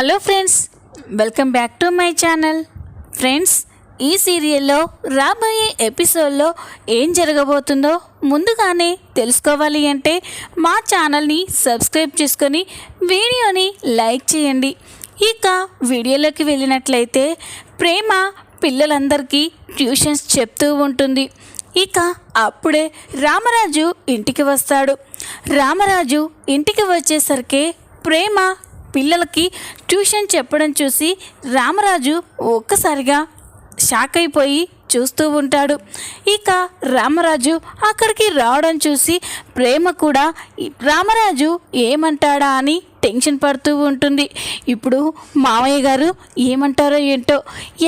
Hello friends welcome back to my channel. Friends ఈ సీరియల్లో రాబోయే ఎపిసోడ్లో ఏం జరగబోతుందో ముందుగానే తెలుసుకోవాలి అంటే మా ఛానల్ని సబ్స్క్రైబ్ చేసుకొని వీడియోని లైక్ చేయండి. ఇక వీడియోలోకి వెళ్ళినట్లయితే ప్రేమ పిల్లలందరికీ ట్యూషన్స్ చెప్తూ ఉంటుంది. ఇక అప్పుడే రామరాజు ఇంటికి వస్తాడు. రామరాజు ఇంటికి వచ్చేసరికి ప్రేమ పిల్లలకి ట్యూషన్ చెప్పడం చూసి రామరాజు ఒక్కసారిగా షాక్ అయిపోయి చూస్తూ ఉంటాడు. ఇక రామరాజు అక్కడికి రావడం చూసి ప్రేమ కూడా రామరాజు ఏమంటాడా అని టెన్షన్ పడుతూ ఉంటుంది. ఇప్పుడు మామయ్య గారు ఏమంటారో ఏంటో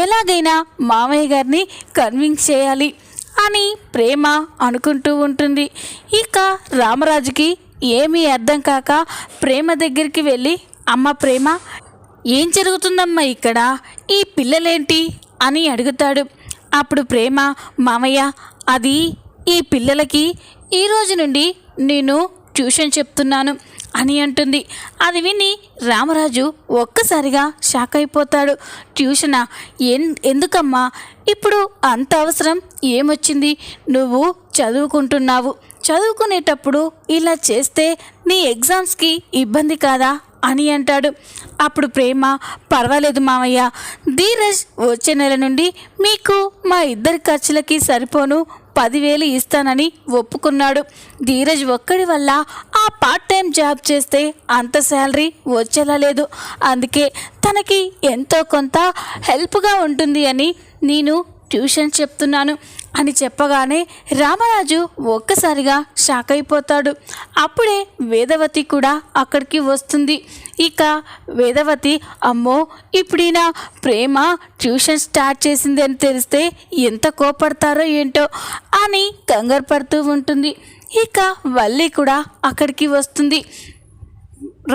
ఎలాగైనా మామయ్య గారిని కన్విన్స్ చేయాలి అని ప్రేమ అనుకుంటూ ఉంటుంది. ఇక రామరాజుకి ఏమీ అర్థం కాక ప్రేమ దగ్గరికి వెళ్ళి అమ్మ ప్రేమ ఏం జరుగుతుందమ్మా ఇక్కడ? ఈ పిల్లలేంటి? అని అడుగుతాడు. అప్పుడు ప్రేమ మామయ్య అది ఈ పిల్లలకి ఈ రోజు నుండి నేను ట్యూషన్ చెప్తున్నాను అని అంటుంది. అది విని రామరాజు ఒక్కసారిగా షాక్ అయిపోతాడు. ట్యూషనా? ఎన్ ఎందుకమ్మా? ఇప్పుడు అంత అవసరం ఏమొచ్చింది? నువ్వు చదువుకుంటున్నావు. చదువుకునేటప్పుడు ఇలా చేస్తే నీ ఎగ్జామ్స్కి ఇబ్బంది కాదా? అని అంటాడు. అప్పుడు ప్రేమ పర్వాలేదు మామయ్య ధీరజ్ వచ్చే నెల నుండి మీకు మా ఇద్దరి ఖర్చులకి సరిపోను పదివేలు ఇస్తానని ఒప్పుకున్నాడు. ధీరజ్ ఒక్కడి వల్ల ఆ పార్ట్ టైం జాబ్ చేస్తే అంత శాలరీ వచ్చేలా లేదు. అందుకే తనకి ఎంతో కొంత హెల్ప్గా ఉంటుంది అని నేను ట్యూషన్ చెప్తున్నాను. అని చెప్పగానే రామరాజు ఒక్కసారిగా షాక్ అయిపోతాడు. అప్పుడే వేదవతి కూడా అక్కడికి వస్తుంది. ఇక వేదవతి అమ్మో ఇప్పుడీన ప్రేమ ట్యూషన్ స్టార్ట్ చేసింది అని తెలిస్తే ఎంత కోపడతారో ఏంటో అని కంగారు పడుతూ ఉంటుంది. ఇక వల్లి కూడా అక్కడికి వస్తుంది.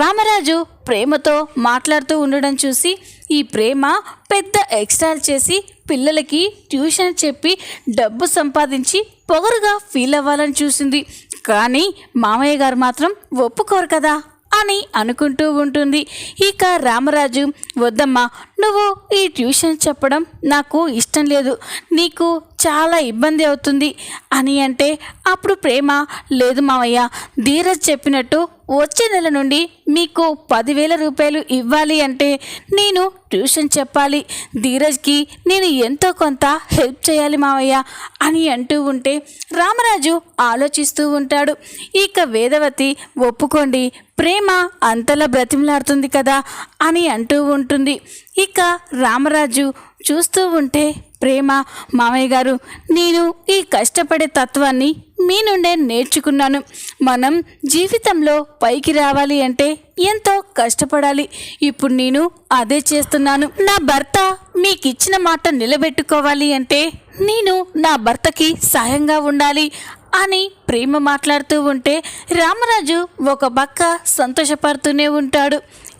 రామరాజు ప్రేమతో మాట్లాడుతూ ఉండడం చూసి ఈ ప్రేమ పెద్ద ఎక్స్టాల్ చేసి పిల్లలకి ట్యూషన్ చెప్పి డబ్బు సంపాదించి పొగరుగా ఫీల్ అవ్వాలని చూసింది. కానీ మామయ్య గారు మాత్రం ఒప్పుకోరు కదా అని అనుకుంటూ ఉంటుంది. ఇక రామరాజు వద్దమ్మా నువ్వు ఈ ట్యూషన్ చెప్పడం నాకు ఇష్టం లేదు. నీకు చాలా ఇబ్బంది అవుతుంది అని అంటే అప్పుడు ప్రేమ లేదు మావయ్య ధీరజ్ చెప్పినట్టు వచ్చే నెల నుండి మీకు పదివేల రూపాయలు ఇవ్వాలి అంటే నేను ట్యూషన్ చెప్పాలి. ధీరజ్కి నేను ఎంతో కొంత హెల్ప్ చేయాలి మావయ్య అని అంటూ ఉంటే రామరాజు ఆలోచిస్తూ ఉంటాడు. ఇక వేదవతి ఒప్పుకోండి ప్రేమ అంతలా బ్రతిమలాడుతుంది కదా అని అంటూ ఉంటుంది ఇక రామరాజు చూస్తూ ఉంటే ప్రేమ మామయ్య గారు నేను ఈ కష్టపడే తత్వాన్ని మీ నుండే నేర్చుకున్నాను. మనం జీవితంలో పైకి రావాలి అంటే ఎంతో కష్టపడాలి. ఇప్పుడు నేను అదే చేస్తున్నాను. నా భర్త మీకు ఇచ్చిన మాట నిలబెట్టుకోవాలి అంటే నేను నా భర్తకి సాయంగా ఉండాలి. అని ప్రేమ మాట్లాడుతూ ఉంటే రామరాజు ఒక పక్క సంతోషపడుతూనే ఉంటాడు.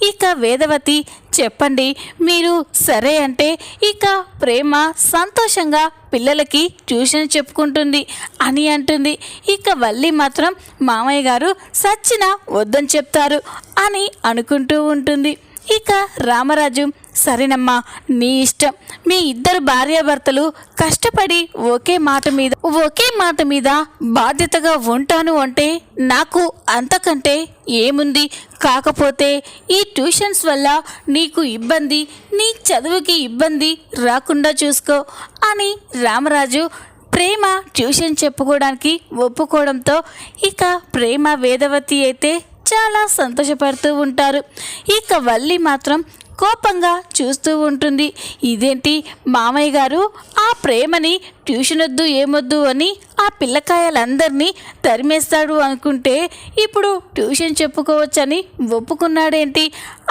ఇక వేదవతి చెప్పండి మీరు సరే అంటే ఇక ప్రేమ సంతోషంగా పిల్లలకి ట్యూషన్ చెప్పుకుంటుంది అని అంటుంది. ఇక వల్లి మాత్రం మామయ్య గారు సచ్చిన వద్దని చెప్తారు అని అనుకుంటూ ఉంటుంది. ఇక రామరాజు సరేనమ్మా నీ ఇష్టం. మీ ఇద్దరు భార్యాభర్తలు కష్టపడి ఒకే మాట మీద ఒకే మాట మీద బాధ్యతగా ఉంటాను అంటే నాకు అంతకంటే ఏముంది? కాకపోతే ఈ ట్యూషన్స్ వల్ల నీకు ఇబ్బంది నీ చదువుకి ఇబ్బంది రాకుండా చూసుకో అని రామరాజు ప్రేమ ట్యూషన్ చెప్పుకోవడానికి ఒప్పుకోవడంతో ఇక ప్రేమ వేదవతి అయితే చాలా సంతోషపడుతూ ఉంటారు. ఇక వల్లి మాత్రం కోపంగా చూస్తూ ఉంటుంది. ఇదేంటి? మామయ్య గారు ఆ ప్రేమని ట్యూషన్ వద్దు ఏమొద్దు అని ఆ పిల్లకాయలందరినీ తరిమేస్తాడు అనుకుంటే ఇప్పుడు ట్యూషన్ చెప్పుకోవచ్చని ఒప్పుకున్నాడేంటి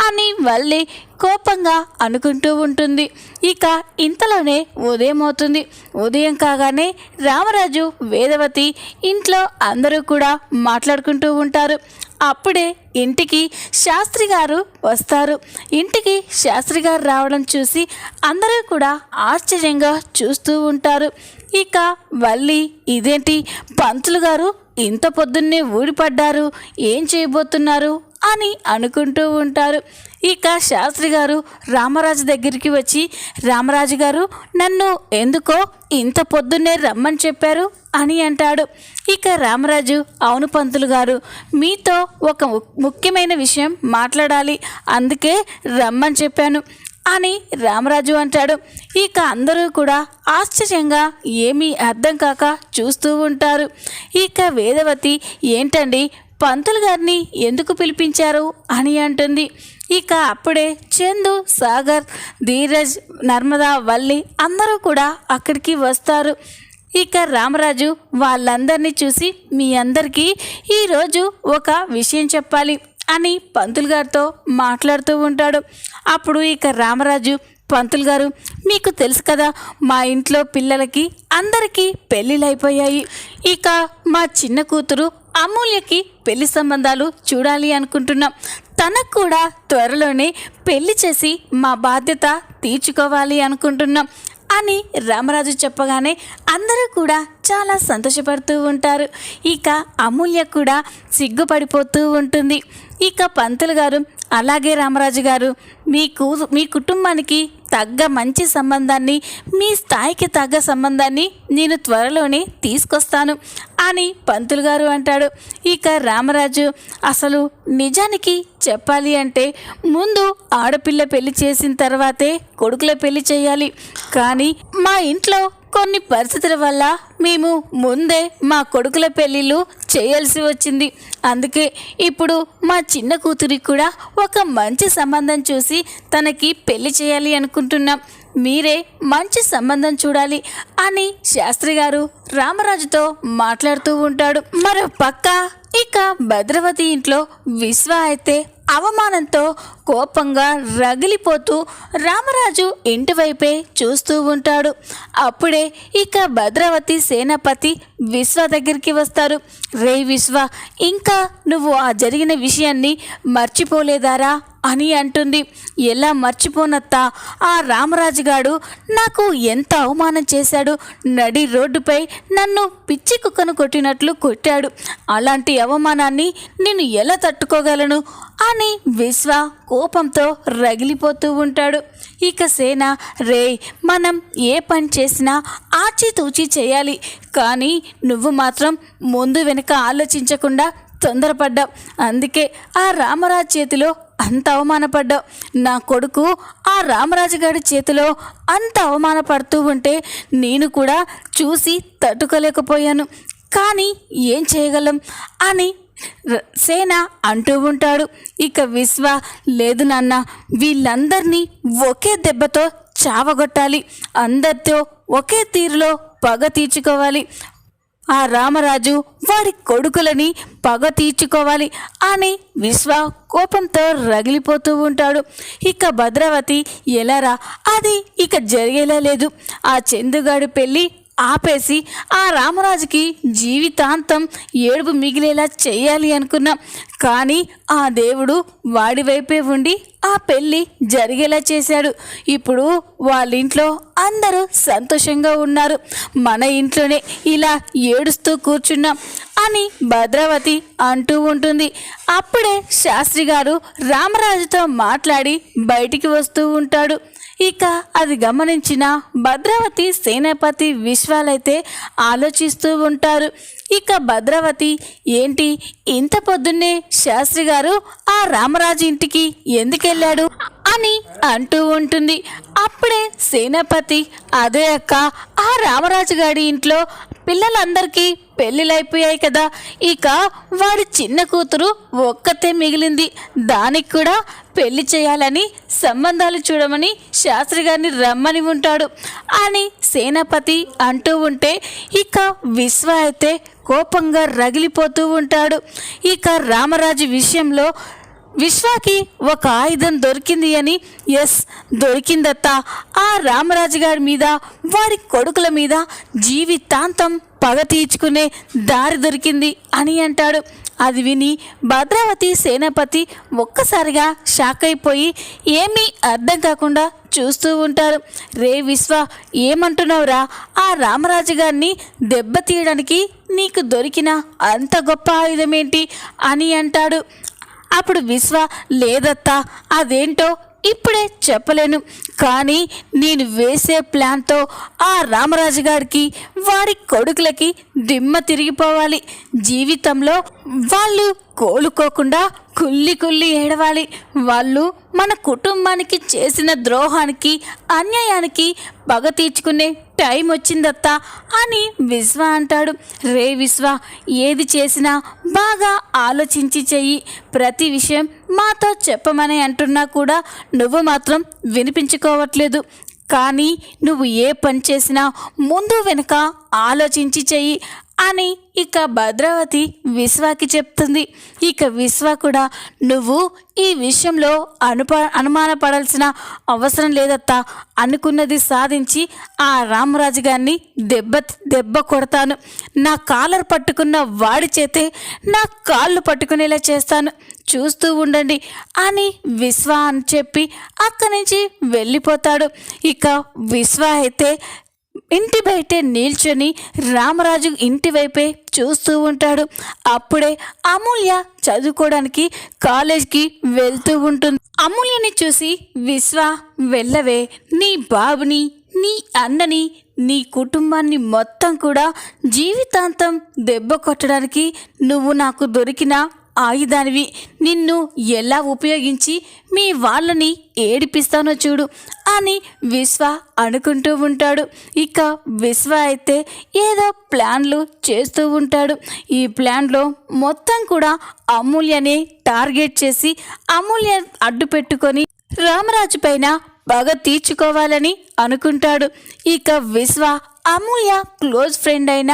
అని మళ్ళీ కోపంగా అనుకుంటూ ఉంటుంది. ఇక ఇంతలోనే ఉదయం అవుతుంది. ఉదయం కాగానే రామరాజు వేదవతి ఇంట్లో అందరూ కూడా మాట్లాడుకుంటూ ఉంటారు. అప్పుడే ఇంటికి శాస్త్రి గారు వస్తారు. ఇంటికి శాస్త్రి గారు రావడం చూసి అందరూ కూడా ఆశ్చర్యంగా చూస్తూ ఉంటారు. ఇక వల్లి ఇదేంటి? పంతులు గారు ఇంత పొద్దున్నే ఊడిపడ్డారు. ఏం చేయబోతున్నారు? అని అనుకుంటూ ఉంటారు. ఇక శాస్త్రి గారు రామరాజు దగ్గరికి వచ్చి రామరాజు గారు నన్ను ఎందుకో ఇంత పొద్దున్నే రమ్మని చెప్పారు అని అంటాడు. ఇక రామరాజు అవును పంతులు గారు మీతో ఒక ము- ముఖ్యమైన విషయం మాట్లాడాలి అందుకే రమ్మని చెప్పాను అని రామరాజు అంటాడు. ఇక అందరూ కూడా ఆశ్చర్యంగా ఏమీ అర్థం కాక చూస్తూ ఉంటారు. ఇక వేదవతి ఏంటండి పంతులు గారిని ఎందుకు పిలిపించారు అని అంటుంది. ఇక అప్పుడే చందు సాగర్ ధీరజ్ నర్మదా వల్లి అందరూ కూడా అక్కడికి వస్తారు. ఇక రామరాజు వాళ్ళందరినీ చూసి మీ అందరికీ ఈరోజు ఒక విషయం చెప్పాలి అని పంతులు గారితో మాట్లాడుతూ ఉంటాడు. అప్పుడు ఇక రామరాజు పంతులు గారు మీకు తెలుసు కదా మా ఇంట్లో పిల్లలకి అందరికీ పెళ్ళిళ్ళు అయిపోయాయి. ఇక మా చిన్న కూతురు అమూల్యకి పెళ్ళి సంబంధాలు చూడాలి అనుకుంటున్నాం. తనకు కూడా త్వరలోనే పెళ్ళి చేసి మా బాధ్యత తీర్చుకోవాలి అనుకుంటున్నాం అని రామరాజు చెప్పగానే అందరూ కూడా చాలా సంతోషపడుతూ ఉంటారు. ఇక అమూల్య కూడా సిగ్గుపడిపోతూ ఉంటుంది. ఇక పంతులు గారు అలాగే రామరాజు గారు మీ కూ మీ కుటుంబానికి తగ్గ మంచి సంబంధాన్ని మీ స్థాయికి తగ్గ సంబంధాన్ని నేను త్వరలోనే తీసుకొస్తాను అని పంతులు గారు అంటాడు. ఇక రామరాజు అసలు నిజానికి చెప్పాలి అంటే ముందు ఆడపిల్ల పెళ్ళి చేసిన తర్వాతే కొడుకుల పెళ్ళి చేయాలి. కానీ మా ఇంట్లో కొన్ని పరిస్థితుల వల్ల మేము ముందే మా కొడుకుల పెళ్ళిళ్ళు చేయాల్సి వచ్చింది. అందుకే ఇప్పుడు మా చిన్న కూతురికి కూడా ఒక మంచి సంబంధం చూసి తనకి పెళ్ళి చేయాలి అనుకుంటున్నాం. మీరే మంచి సంబంధం చూడాలి అని శాస్త్రి గారు రామరాజుతో మాట్లాడుతూ ఉంటాడు. మరో పక్క ఇక భద్రవతి ఇంట్లో విశ్వ అయితే అవమానంతో కోపంగా రగిలిపోతూ రామరాజు ఇంటి వైపే చూస్తూ ఉంటాడు. అప్పుడే ఇక భద్రావతి సేనాపతి విశ్వ దగ్గరికి వస్తారు. రే విశ్వ ఇంకా నువ్వు ఆ జరిగిన విషయాన్ని మర్చిపోలేదారా? అని అంటుంది. ఎలా మర్చిపోనత్తా? ఆ రామరాజు గాడు నాకు ఎంత అవమానం చేశాడు. నడి రోడ్డుపై నన్ను పిచ్చి కుక్కను కొట్టినట్లు కొట్టాడు. అలాంటి అవమానాన్ని నేను ఎలా తట్టుకోగలను? అని విశ్వ కోపంతో రగిలిపోతూ ఉంటాడు. ఇక సేన రే మనం ఏ పని చేసినా ఆచితూచి చేయాలి. కానీ నువ్వు మాత్రం ముందు వెనుక ఆలోచించకుండా తొందరపడ్డావు. అందుకే ఆ రామరాజు చేతిలో అంత అవమానపడ్డావు. నా కొడుకు ఆ రామరాజు గారి చేతిలో అంత అవమానపడుతూ ఉంటే నేను కూడా చూసి తట్టుకోలేకపోయాను. కానీ ఏం చేయగలం? అని సేన అంటూ ఉంటాడు. ఇక విశ్వ లేదు నాన్న వీళ్ళందరినీ ఒకే దెబ్బతో చావగొట్టాలి. అందరితో ఒకే తీరులో పగ తీర్చుకోవాలి. ఆ రామరాజు వాడి కొడుకులని పగ తీర్చుకోవాలి అని విశ్వ కోపంతో రగిలిపోతూ ఉంటాడు. ఇక భద్రావతి ఎలారా అది ఇక జరిగేలా లేదు. ఆ చందుగాడు పెళ్ళి ఆపేసి ఆ రామరాజుకి జీవితాంతం ఏడుపు మిగిలేలా చేయాలి అనుకున్నాం. కానీ ఆ దేవుడు వాడి వైపే ఉండి ఆ పెళ్ళి జరిగేలా చేశాడు. ఇప్పుడు వాళ్ళ ఇంట్లో అందరూ సంతోషంగా ఉన్నారు. మన ఇంట్లోనే ఇలా ఏడుస్తూ కూర్చున్నాం అని భద్రావతి అంటూ ఉంటుంది. అప్పుడే శాస్త్రి గారు రామరాజుతో మాట్లాడి బయటికి వస్తూ ఉంటాడు. ఇక అది గమనించిన భద్రావతి సేనాపతి విశ్వాలైతే ఆలోచిస్తూ ఉంటారు. ఇక భద్రావతి ఏంటి ఇంత పొద్దున్నే శాస్త్రి గారు ఆ రామరాజు ఇంటికి ఎందుకెళ్ళాడు అని అంటూ ఉంటుంది. అప్పుడే సేనాపతి అదే అక్క ఆ రామరాజు గారి ఇంట్లో పిల్లలందరికీ పెళ్ళిళ్ళైపోయాయి కదా. ఇక వాడి చిన్న కూతురు ఒక్కతే మిగిలింది. దానికి కూడా పెళ్ళి చేయాలని సంబంధాలు చూడమని శాస్త్రి గారిని రమ్మని ఉంటాడు అని సేనాపతి అంటూ ఉంటే ఇక విశ్వ అయితే కోపంగా రగిలిపోతూ ఉంటాడు. ఇక రామరాజు విషయంలో విశ్వాకి ఒక ఆయుధం దొరికింది అని ఎస్ దొరికిందత్తా. ఆ రామరాజు గారి మీద వారి కొడుకుల మీద జీవితాంతం పగ తీర్చుకునే దారి దొరికింది అని అంటాడు. అది విని భద్రావతి సేనాపతి ఒక్కసారిగా షాక్ అయిపోయి ఏమీ అర్థం కాకుండా చూస్తూ ఉంటారు. రే విశ్వ ఏమంటున్నావురా? ఆ రామరాజు గారిని దెబ్బతీయడానికి నీకు దొరికిన అంత గొప్ప ఆయుధం ఏంటి అని అంటాడు. అప్పుడు విశ్వ లేదత్తా అదేంటో ఇప్పుడే చెప్పలేను. కానీ నేను వేసే ప్లాన్తో ఆ రామరాజు గారికి వారి కొడుకులకి దిమ్మ తిరిగిపోవాలి. జీవితంలో వాళ్ళు కోలుకోకుండా కుల్లి కుల్లి ఏడవాలి. వాళ్ళు మన కుటుంబానికి చేసిన ద్రోహానికి అన్యాయానికి పగ తీర్చుకునే టైం వచ్చిందత్తా అని విశ్వ అంటాడు. రే విశ్వ ఏది చేసినా బాగా ఆలోచించి చెయ్యి. ప్రతి విషయం మాతో చెప్పమని అంటున్నా కూడా నువ్వు మాత్రం వినిపించుకోవట్లేదు. కానీ నువ్వు ఏ పని చేసినా ముందు వెనుక ఆలోచించి చెయ్యి. అని ఇక భద్రావతి విశ్వాకి చెప్తుంది. ఇక విశ్వ కూడా నువ్వు ఈ విషయంలో అనుప అనుమానపడాల్సిన అవసరం లేదత్తా. అనుకున్నది సాధించి ఆ రామరాజు గారిని దెబ్బ దెబ్బ కొడతాను. నా కాలర్ పట్టుకున్న వాడి చేతే నా కాళ్ళు పట్టుకునేలా చేస్తాను. చూస్తూ ఉండండి అని విశ్వ అని చెప్పి అక్కడి నుంచి వెళ్ళిపోతాడు. ఇక విశ్వ అయితే ఇంటి బయటే నిల్చొని రామరాజు ఇంటి వైపే చూస్తూ ఉంటాడు. అప్పుడే అమూల్య చదువుకోవడానికి కాలేజ్కి వెళ్తూ ఉంటుంది. అమూల్యని చూసి విశ్వ వెళ్ళవే నీ బాబుని నీ అన్నని నీ కుటుంబాన్ని మొత్తం కూడా జీవితాంతం దెబ్బ కొట్టడానికి నువ్వు నాకు దొరికిన ఆయుధానివి. నిన్ను ఎలా ఉపయోగించి మీ వాళ్ళని ఏడిపిస్తానో చూడు అని విశ్వ అనుకుంటూ ఉంటాడు. ఇక విశ్వ అయితే ఏదో ప్లాన్లు చేస్తూ ఉంటాడు. ఈ ప్లాన్లో మొత్తం కూడా అమూల్యని టార్గెట్ చేసి అమూల్య అడ్డు పెట్టుకొని రామరాజు పైన పగ తీర్చుకోవాలని అనుకుంటాడు. ఇక విశ్వ అమూల్య క్లోజ్ ఫ్రెండ్ అయిన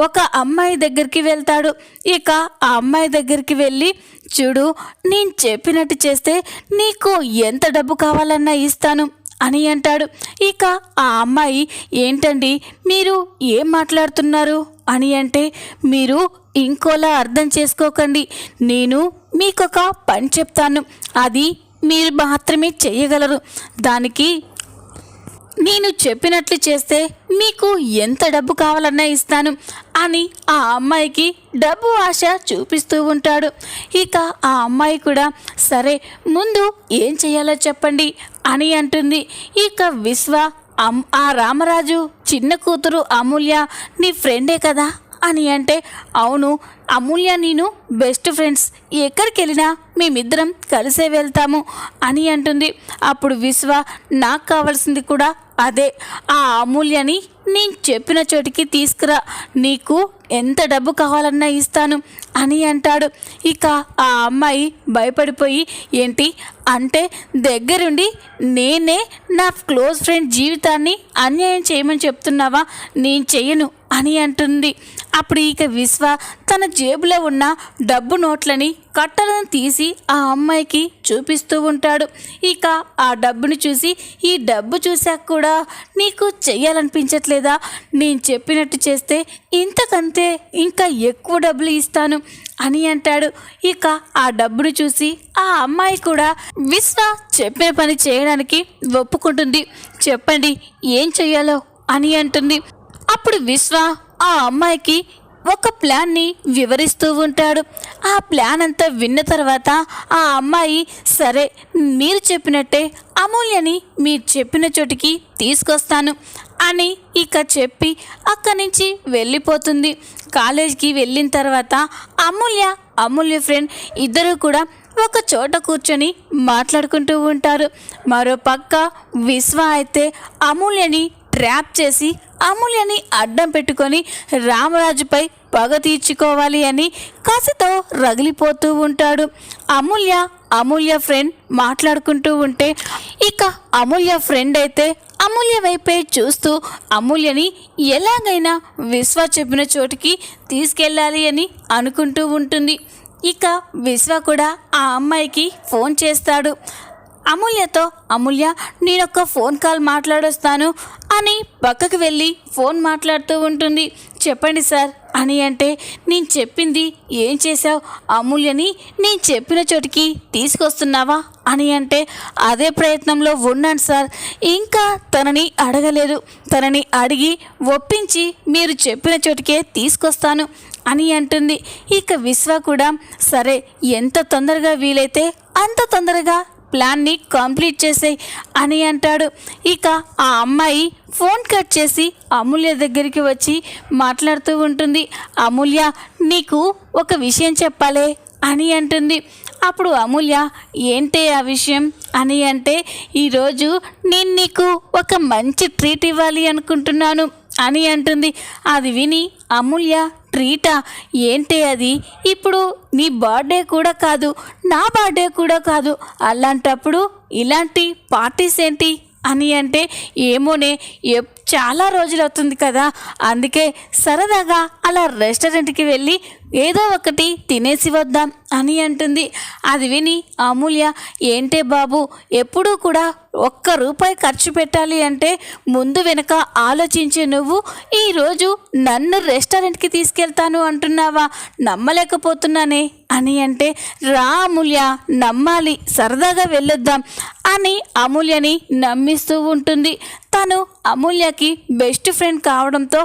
ఒక అమ్మాయి దగ్గరికి వెళ్తాడు. ఇక ఆ అమ్మాయి దగ్గరికి వెళ్ళి చూడు నేను చెప్పినట్టు చేస్తే నీకు ఎంత డబ్బు కావాలన్నా ఇస్తాను అని అంటాడు. ఇక ఆ అమ్మాయి ఏంటండి మీరు ఏం మాట్లాడుతున్నారు? అని అంటే మీరు ఇంకోలా అర్థం చేసుకోకండి. నేను మీకొక పని చెప్తాను. అది మీరు మాత్రమే చేయగలరు. దానికి నేను చెప్పినట్లు చేస్తే మీకు ఎంత డబ్బు కావాలన్నా ఇస్తాను అని ఆ అమ్మాయికి డబ్బు ఆశ చూపిస్తూ ఉంటాడు. ఇక ఆ అమ్మాయి కూడా సరే ముందు ఏం చేయాలో చెప్పండి అని అంటుంది. ఇక విశ్వ అమ్ ఆ రామరాజు చిన్న కూతురు అమూల్య నీ ఫ్రెండే కదా అని అంటే అవును అమూల్య నేను బెస్ట్ ఫ్రెండ్స్ ఎక్కడికి వెళ్ళినా మేమిద్దరం కలిసే వెళ్తాము అని అంటుంది. అప్పుడు విశ్వ నాకు కావాల్సింది కూడా అదే. ఆ అమూల్యని నేను చెప్పిన చోటికి తీసుకురా. నీకు ఎంత డబ్బు కావాలన్నా ఇస్తాను అని అంటాడు. ఇక ఆ అమ్మాయి భయపడిపోయి ఏంటి? అంటే దగ్గరుండి నేనే నా క్లోజ్ ఫ్రెండ్ జీవితాన్ని అన్యాయం చేయమని చెప్తున్నావా? నేను చెయ్యను. అని అంటుంది. అప్పుడు ఇక విశ్వ తన జేబులో ఉన్న డబ్బు నోట్లని కట్టలను తీసి ఆ అమ్మాయికి చూపిస్తూ ఉంటాడు. ఇక ఆ డబ్బుని చూసి ఈ డబ్బు చూశాక కూడా నీకు చెయ్యాలనిపించట్లేదా? నేను చెప్పినట్టు చేస్తే ఇంతకంతే ఇంకా ఎక్కువ డబ్బులు ఇస్తాను అని అంటాడు. ఇక ఆ డబ్బును చూసి ఆ అమ్మాయి కూడా విశ్వ చెప్పే పని చేయడానికి ఒప్పుకుంటుంది. చెప్పండి ఏం చెయ్యాలో అని అంటుంది. అప్పుడు విశ్వ ఆ అమ్మాయికి ఒక ప్లాన్ని వివరిస్తూ ఉంటాడు. ఆ ప్లాన్ అంతా విన్న తర్వాత ఆ అమ్మాయి సరే మీరు చెప్పినట్టే అమూల్యని మీరు చెప్పిన చోటికి తీసుకొస్తాను అని ఇక చెప్పి అక్కడి నుంచి వెళ్ళిపోతుంది. కాలేజీకి వెళ్ళిన తర్వాత అమూల్య అమూల్య ఫ్రెండ్ ఇద్దరు కూడా ఒక చోట కూర్చొని మాట్లాడుకుంటూ ఉంటారు. మరో పక్క విశ్వ అయితే అమూల్యని ట్రాప్ చేసి అమూల్యని అడ్డం పెట్టుకొని రామరాజుపై పగ తీర్చుకోవాలి అని కసితో రగిలిపోతూ ఉంటాడు. అమూల్య అమూల్య ఫ్రెండ్ మాట్లాడుకుంటూ ఉంటే ఇక అమూల్య ఫ్రెండ్ అయితే అమూల్య వైపే చూస్తూ అమూల్యని ఎలాగైనా విశ్వ చెప్పిన చోటికి తీసుకెళ్ళాలి అని అనుకుంటూ ఉంటుంది. ఇక విశ్వ కూడా ఆ అమ్మాయికి ఫోన్ చేస్తాడు. అమూల్యతో అమూల్య నేనొక్క ఫోన్ కాల్ మాట్లాడొస్తాను అని పక్కకు వెళ్ళి ఫోన్ మాట్లాడుతూ ఉంటుంది. చెప్పండి సార్ అని అంటే నేను చెప్పింది ఏం చేశావు? అమూల్యని నేను చెప్పిన చోటికి తీసుకొస్తున్నావా? అని అంటే అదే ప్రయత్నంలో ఉన్నాను సార్. ఇంకా తనని అడగలేదు. తనని అడిగి ఒప్పించి మీరు చెప్పిన చోటికే తీసుకొస్తాను అని అంటుంది. ఇక విశ్వ కూడా సరే ఎంత తొందరగా వీలైతే అంత తొందరగా ప్లాన్ని కంప్లీట్ చేసేయి అని అంటాడు. ఇక ఆ అమ్మాయి ఫోన్ కట్ చేసి అమూల్య దగ్గరికి వచ్చి మాట్లాడుతూ ఉంటుంది. అమూల్య నీకు ఒక విషయం చెప్పాలే అని అంటుంది. అప్పుడు అమూల్య ఏంటే ఆ విషయం అని అంటే ఈరోజు నేను నీకు ఒక మంచి ట్రీట్ ఇవ్వాలి అనుకుంటున్నాను అని అంటుంది. అది విని అమూల్య ట్రీటా ఏంటి అది? ఇప్పుడు నీ బర్త్డే కూడా కాదు నా బర్త్డే కూడా కాదు. అలాంటప్పుడు ఇలాంటి పార్టీస్ ఏంటి? అని అంటే ఏమోనే ఎప్ చాలా రోజులు అవుతుంది కదా. అందుకే సరదాగా అలా రెస్టారెంట్కి వెళ్ళి ఏదో ఒకటి తినేసి వద్దాం అని అంటుంది. అది విని అమూల్య ఏంటే బాబు ఎప్పుడూ కూడా ఒక్క రూపాయి ఖర్చు పెట్టాలి అంటే ముందు వెనక ఆలోచించే నువ్వు ఈరోజు నన్ను రెస్టారెంట్కి తీసుకెళ్తాను అంటున్నావా? నమ్మలేకపోతున్నానే? అని అంటే రా అమూల్య నమ్మాలి సరదాగా వెళ్ళొద్దాం అని అమూల్యని నమ్మిస్తూ ఉంటుంది. తను అమూల్యకి బెస్ట్ ఫ్రెండ్ కావడంతో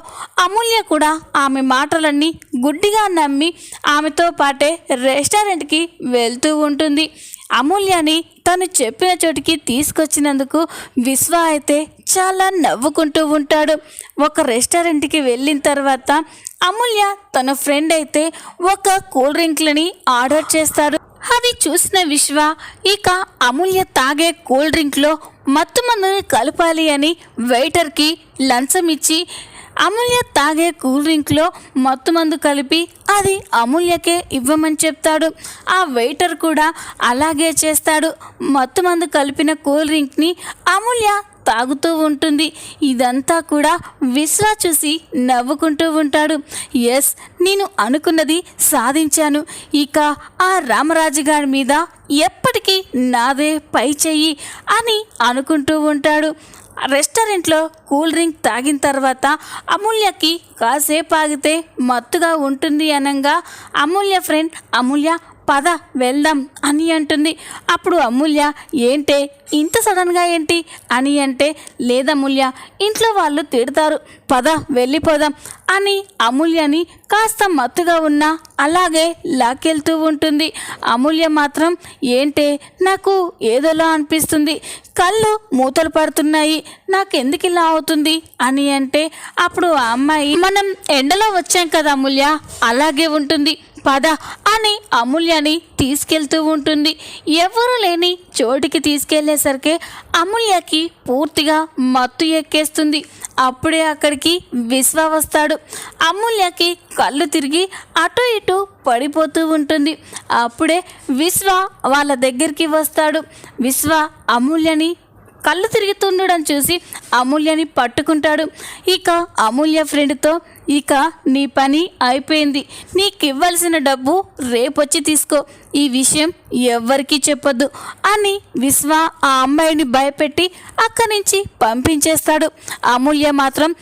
అమూల్య కూడా ఆమె మాటలన్నీ గుడ్డిగా నమ్మి ఆమెతో పాటే రెస్టారెంట్కి వెళ్తూ ఉంటుంది. అమూల్యని తను చెప్పిన చోటికి తీసుకొచ్చినందుకు విశ్వ అయితే చాలా నవ్వుకుంటూ ఉంటాడు. ఒక రెస్టారెంట్కి వెళ్ళిన తర్వాత అమూల్య తన ఫ్రెండ్ అయితే ఒక కూల్ డ్రింక్లని ఆర్డర్ చేస్తాడు. అది చూసిన విశ్వ ఇక అమూల్య తాగే కూల్ డ్రింక్లో మత్తు మందుని కలపాలి అని వెయిటర్కి లంచం ఇచ్చి అమూల్య తాగే కూల్ డ్రింక్లో మత్తు మందు కలిపి అది అమూల్యకే ఇవ్వమని చెప్తాడు. ఆ వెయిటర్ కూడా అలాగే చేస్తాడు. మత్తు మందు కలిపిన కూల్ డ్రింక్ని అమూల్య తాగుతూ ఉంటుంది. ఇదంతా కూడా విశ్వ చూసి నవ్వుకుంటూ ఉంటాడు. ఎస్ నేను అనుకున్నది సాధించాను. ఇక ఆ రామరాజు గారి మీద ఎప్పటికీ నాదే పై చెయ్యి అని అనుకుంటూ ఉంటాడు. రెస్టారెంట్లో కూల్ డ్రింక్ తాగిన తర్వాత అమూల్యకి కాసేపు ఆగితే మత్తుగా ఉంటుంది అనగా అమూల్య ఫ్రెండ్ అమూల్య పద వెళ్దాం అని అంటుంది. అప్పుడు అమూల్య ఏంటే ఇంత సడన్గా ఏంటి? అని అంటే లేదమూల్య ఇంట్లో వాళ్ళు తిడతారు. పద వెళ్ళిపోదాం. అని అమూల్యని కాస్త మత్తుగా ఉన్నా అలాగే లాక్కెళ్తూ ఉంటుంది. అమూల్య మాత్రం ఏంటే నాకు ఏదోలా అనిపిస్తుంది. కళ్ళు మూతలు పడుతున్నాయి. నాకెందుకు ఇలా అవుతుంది? అని అంటే అప్పుడు ఆ అమ్మాయి మనం ఎండలో వచ్చాం కదా అమూల్య. అలాగే ఉంటుంది. పద అని అమూల్యని తీసుకెళ్తూ ఉంటుంది. ఎవరు లేని చోటికి తీసుకెళ్ళేసరికి అమూల్యకి పూర్తిగా మత్తు ఎక్కేస్తుంది. అప్పుడే అక్కడికి విశ్వ వస్తాడు. అమూల్యకి కళ్ళు తిరిగి అటు ఇటు పడిపోతూ ఉంటుంది. అప్పుడే విశ్వ వాళ్ళ దగ్గరికి వస్తాడు. విశ్వ అమూల్యని కళ్ళు తిరుగుతుండడం చూసి అమూల్యని పట్టుకుంటాడు. ఇక అమూల్య ఫ్రెండ్తో ఇక నీ పని అయిపోయింది. నీకు ఇవ్వాల్సిన డబ్బు రేపొచ్చి తీసుకో. ఈ విషయం ఎవ్వరికీ చెప్పొద్దు అని విశ్వ ఆ అమ్మాయిని భయపెట్టి అక్కడి నుంచి పంపించేస్తాడు. అమూల్య మాత్రం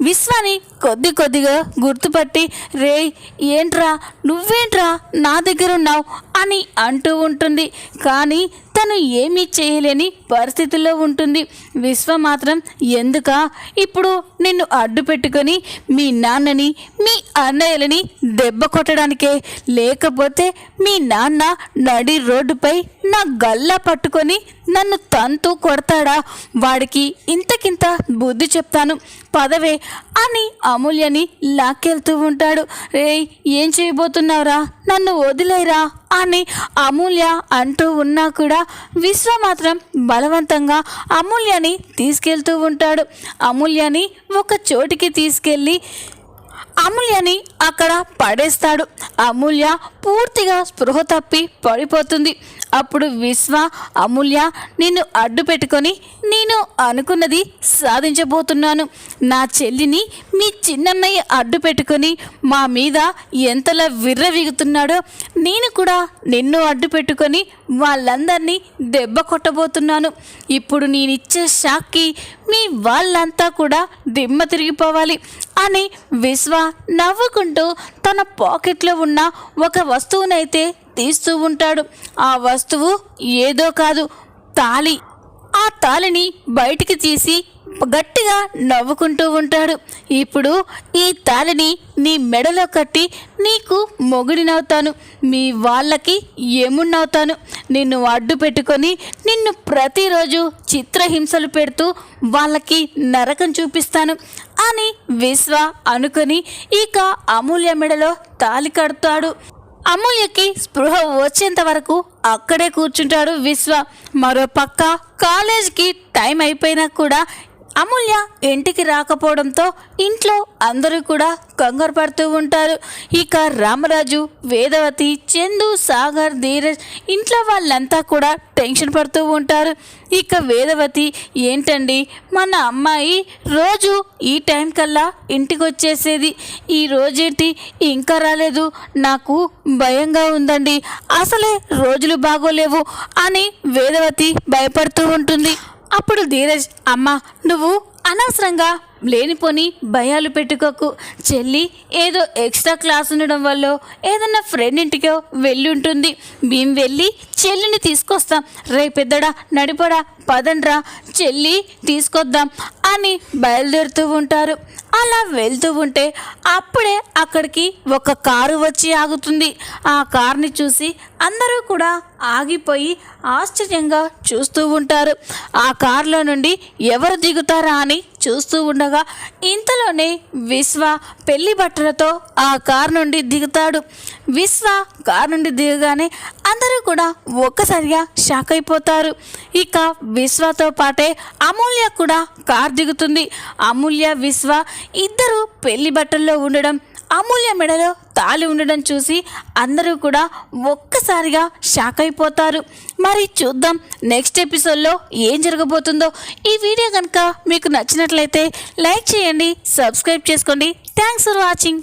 విశ్వాని కొద్ది కొద్దిగా గుర్తుపట్టి రే ఏంట్రా? నువ్వేంట్రా? నా దగ్గర ఉన్నావు? అని అంటూ ఉంటుంది. కానీ తను ఏమీ చేయలేని పరిస్థితుల్లో ఉంటుంది. విశ్వ మాత్రం ఎందుక? ఇప్పుడు నిన్ను అడ్డు పెట్టుకొని మీ నాన్నని మీ అన్నయ్యలని దెబ్బ కొట్టడానికే లేకపోతే మీ నాన్న నడి రోడ్డుపై నా గల్లా పట్టుకొని నన్ను తంతు కొడతాడా? వాడికి ఇంతకింత బుద్ధి చెప్తాను. పదవే అని అమూల్యని లాక్కెళ్తూ ఉంటాడు. రే ఏం చేయబోతున్నావురా? నన్ను వదిలేరా? అని అమూల్య అంటూ ఉన్నా కూడా విశ్వ మాత్రం బలవంతంగా అమూల్యని తీసుకెళ్తూ ఉంటాడు. అమూల్యని ఒక చోటికి తీసుకెళ్ళి అమూల్యని అక్కడ పడేస్తాడు. అమూల్య పూర్తిగా స్పృహ తప్పి పడిపోతుంది. అప్పుడు విశ్వ అమూల్య నిన్ను అడ్డు పెట్టుకొని నేను అనుకున్నది సాధించబోతున్నాను. నా చెల్లిని మీ చిన్నన్నయ్య అడ్డు పెట్టుకొని మా మీద ఎంతలా విర్రవీగుతున్నాడో నేను కూడా నిన్ను అడ్డు పెట్టుకొని వాళ్ళందరినీ దెబ్బ కొట్టబోతున్నాను. ఇప్పుడు నేనిచ్చే షాక్కి మీ వాళ్ళంతా కూడా దిమ్మ తిరిగిపోవాలి అని విశ్వ నవ్వుకుంటూ తన పాకెట్లో ఉన్న ఒక వస్తువునైతే తీస్తూ ఉంటాడు. ఆ వస్తువు ఏదో కాదు తాళి. ఆ తాళిని బయటికి తీసి గట్టిగా నవ్వుకుంటూ ఉంటాడు. ఇప్పుడు ఈ తాళిని నీ మెడలో కట్టి నీకు మొగుడినవుతాను. మీ వాళ్ళకి ఏమున్నవుతాను నిన్ను అడ్డు పెట్టుకొని నిన్ను ప్రతిరోజు చిత్రహింసలు పెడుతూ వాళ్ళకి నరకం చూపిస్తాను అని విశ్వ అనుకొని ఇక అమూల్య మెడలో తాలి కడతాడు. అమూల్యకి స్పృహ వచ్చేంత వరకు అక్కడే కూర్చుంటాడు విశ్వ. మరో పక్క కాలేజ్కి టైం అయిపోయినా కూడా అమూల్య ఇంటికి రాకపోవడంతో ఇంట్లో అందరూ కూడా కంగారు పడుతూ ఉంటారు. ఇక రామరాజు వేదవతి చందు సాగర్ ధీరజ్ ఇంట్లో వాళ్ళంతా కూడా టెన్షన్ పడుతూ ఉంటారు. ఇక వేదవతి ఏంటండి? మన అమ్మాయి రోజు ఈ టైం కల్లా ఇంటికి వచ్చేసేది ఈ రోజేంటి? ఇంకా రాలేదు. నాకు భయంగా ఉందండి. అసలే రోజులు బాగోలేవు అని వేదవతి భయపడుతూ ఉంటుంది. అప్పుడు ధీరజ్ అమ్మ నువ్వు అనవసరంగా లేనిపోని భయాలు పెట్టుకోకు. చెల్లి ఏదో ఎక్స్ట్రా క్లాస్ ఉండడం వల్ల ఏదన్నా ఫ్రెండ్ ఇంటికో వెళ్ళి ఉంటుంది మేము వెళ్ళి చెల్లిని తీసుకొస్తాం. రే పెద్దడా నడిపడా పదండ్రా చెల్లి తీసుకొద్దాం అని బయలుదేరుతూ ఉంటారు. అలా వెళ్తూ ఉంటే అప్పుడే అక్కడికి ఒక కారు వచ్చి ఆగుతుంది. ఆ కార్ని చూసి అందరూ కూడా ఆగిపోయి ఆశ్చర్యంగా చూస్తూ ఉంటారు. ఆ కారులో నుండి ఎవరు దిగుతారా అని చూస్తూ ఉండగా ఇంతలోనే విశ్వ పెళ్ళి బట్టలతో ఆ కారు నుండి దిగుతాడు. విశ్వ కారు నుండి దిగగానే అందరూ కూడా ఒక్కసారిగా షాక్ అయిపోతారు. ఇక విశ్వతో పాటే అమూల్య కూడా కార్ దిగుతుంది. అమూల్య విశ్వ ఇద్దరు పెళ్ళి బట్టల్లో ఉండడం అమూల్య మెడలో తాళి ఉండడం చూసి అందరూ కూడా ఒక్కసారిగా షాక్ అయిపోతారు. మరి చూద్దాం నెక్స్ట్ ఎపిసోడ్లో ఏం జరగబోతుందో. ఈ వీడియో కనుక మీకు నచ్చినట్లయితే లైక్ చేయండి సబ్స్క్రైబ్ చేసుకోండి. Thanks for watching.